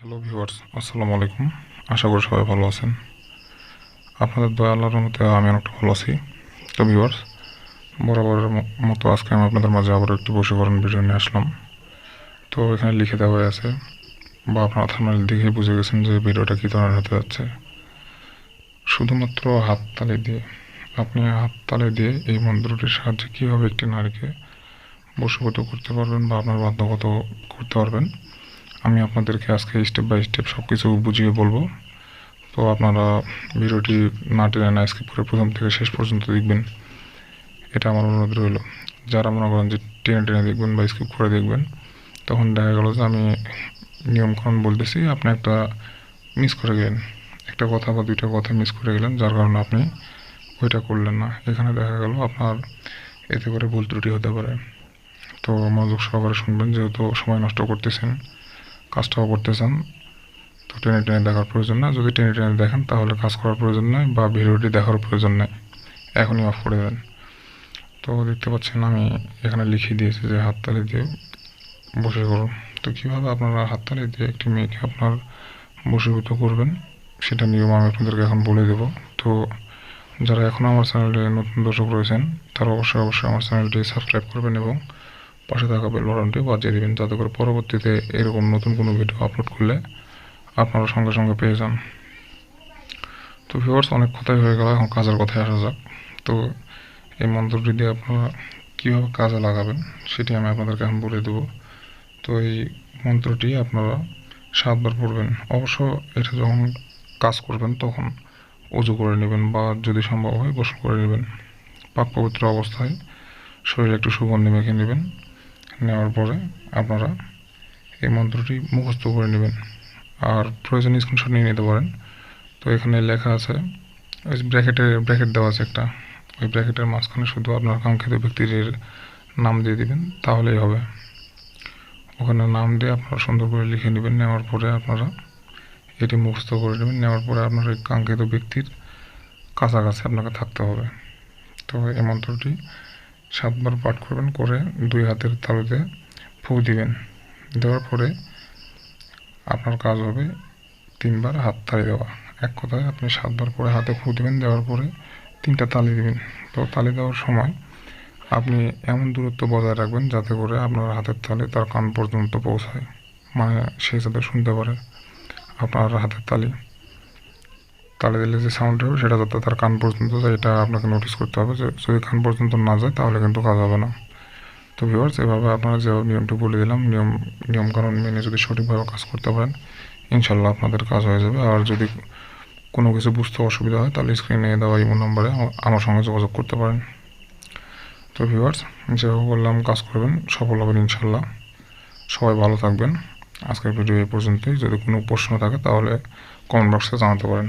Hello viewers আসসালামু আলাইকুম। আশা করি সবাই ভালো আছেন। আপনাদের দয়া, আল্লাহর মতে আমি অনেকটা ভালো আছি। তো ভিউয়ার্স বরাবরের মতো আজকে আমি আপনাদের মাঝে আবার একটি বশীকরণ ভিডিও নিয়ে আসলাম। তো এখানে লিখে দেওয়া আছে, বা আপনারা থার্মাল দেখে বুঝে গেছেন যে ভিডিওটা কী ধরনের হতে যাচ্ছে। শুধুমাত্র হাততালি দিয়ে, আপনি হাততালি দিয়ে এই মন্ত্রটির সাহায্যে কীভাবে একটি নারীকে বশীভূত করতে পারবেন বা আপনার বাধ্যগত করতে পারবেন আমি আপনাদেরকে আজকে স্টেপ বাই স্টেপ সব কিছু বুঝিয়ে বলব। তো আপনারা ভিডিওটি না টেনে না স্কিপ করে প্রথম থেকে শেষ পর্যন্ত দেখবেন। এটা আমার অনুরোধ রইল। যারা মনে করেন যে টেনে টেনে দেখবেন বা স্কিপ করে দেখবেন, তখন দেখা গেল যে আমি নিয়মকানুন বলতেছি, আপনি একটা মিস করে গেলেন। একটা কথা বা দুইটা কথা মিস করে গেলেন, যার কারণে আপনি ওইটা করলেন না। এখানে দেখা গেল আপনার এতে করে ভুল ত্রুটি হতে পারে। তো মনোযোগ সহকারে শুনবেন, যেহেতু সময় নষ্ট করতেছেন। কাজটাও করতে চান তো টেনে টেনে দেখার প্রয়োজন না যদি টেনে টেনে দেখেন, তাহলে কাজ করার প্রয়োজন নেই বা ভিডিওটি দেখার প্রয়োজন নেই। এখনই অফ করে দেন। তো দেখতে পাচ্ছেন, আমি এখানে লিখিয়ে দিয়েছি যে হাততালি দিয়ে বসে করুন। তো কীভাবে আপনারা হাততালি দিয়ে একটি মেয়েকে আপনার বসীভূত করবেন, সেটা নিয়ম আমি আপনাদেরকে এখন বলে দেব। তো যারা এখনও আমার চ্যানেলে নতুন দর্শক রয়েছেন, তারা অবশ্যই অবশ্যই আমার চ্যানেলটি সাবস্ক্রাইব করবেন এবং পাশে থাকা বেল বাটনটি বাজিয়ে দেবেন, যাতে করে পরবর্তীতে এরকম নতুন কোনো ভিডিও আপলোড করলে আপনারা সঙ্গে সঙ্গে পেয়ে যান। তো ভিউয়ার্স অনেক কথাই হয়ে গেল, এখন কাজের কথায় আসা যাক। তো এই মন্ত্রটি দিয়ে আপনারা কীভাবে কাজে লাগাবেন, সেটি আমি আপনাদেরকে এখন বলে দেবো। তো এই মন্ত্রটি আপনারা সাতবার পড়বেন। অবশ্য এটা যখন কাজ করবেন, তখন উজু করে নেবেন বা যদি সম্ভব হয় গোসল করে নেবেন। পাক পবিত্র অবস্থায় শরীরে একটু সুগন্ধি মেখে নেবেন। নেওয়ার পরে আপনারা এই মন্ত্রটি মুখস্থ করে নেবেন। আর প্রয়োজন স্ক্রিনশট নিয়ে নিতে পারেন। তো এখানে লেখা আছে ওই ব্র্যাকেটে ব্র্যাকেট দেওয়া আছে একটা। ওই ব্র্যাকেটের মাঝখানে শুধু আপনার কাঙ্ক্ষিত ব্যক্তির নাম দিয়ে দিবেন, তাহলেই হবে। ওখানে নাম দিয়ে আপনারা সুন্দর করে লিখে নেবেন। নেওয়ার পরে আপনারা এটি মুখস্থ করে নেবেন। নেওয়ার পরে আপনার ওই কাঙ্ক্ষিত ব্যক্তির কাছাকাছি আপনাকে থাকতে হবে। তো এই মন্ত্রটি সাতবার পাঠ করবেন, করে দুই হাতের তালুতে ফু দিবেন। দেওয়ার পরে আপনার কাজ হবে তিনবার হাত তালি দেওয়া। এক কথায় আপনি সাতবার করে হাতে ফু দিবেন, দেওয়ার পরে তিনটা তালি দিবেন। তো তালি দেওয়ার সময় আপনি এমন দূরত্ব বজায় রাখবেন যাতে করে আপনার হাতের তালি তার কান পর্যন্ত পৌঁছায়। মানে সে যাতে শুনতে পারে আপনার হাতের তালি। তালে দিলে যে সাউন্ড হবে সেটা যাতে তার কান পর্যন্ত যায়, এটা আপনাকে নোটিস করতে হবে যে যদি কান পর্যন্ত না যায় তাহলে কিন্তু কাজ হবে না। তো ভিউয়ার্স এভাবে আপনারা যে নিয়মটি বলে দিলাম, নিয়ম নিয়মকানুন মেনে যদি সঠিকভাবে কাজ করতে পারেন ইনশাল্লাহ আপনাদের কাজ হয়ে যাবে। আর যদি কোনো কিছু বুঝতে অসুবিধা হয় তাহলে স্ক্রিনে দেওয়া ইমো নম্বরে আমার সঙ্গে যোগাযোগ করতে পারেন। তো ভিউয়ার্স যেভাবে বললাম কাজ করবেন, সফল হবেন ইনশাল্লাহ সবাই ভালো থাকবেন। আজকের ভিডিও এই পর্যন্তই। যদি কোনো প্রশ্ন থাকে তাহলে কমেন্ট বক্সে জানাতে পারেন।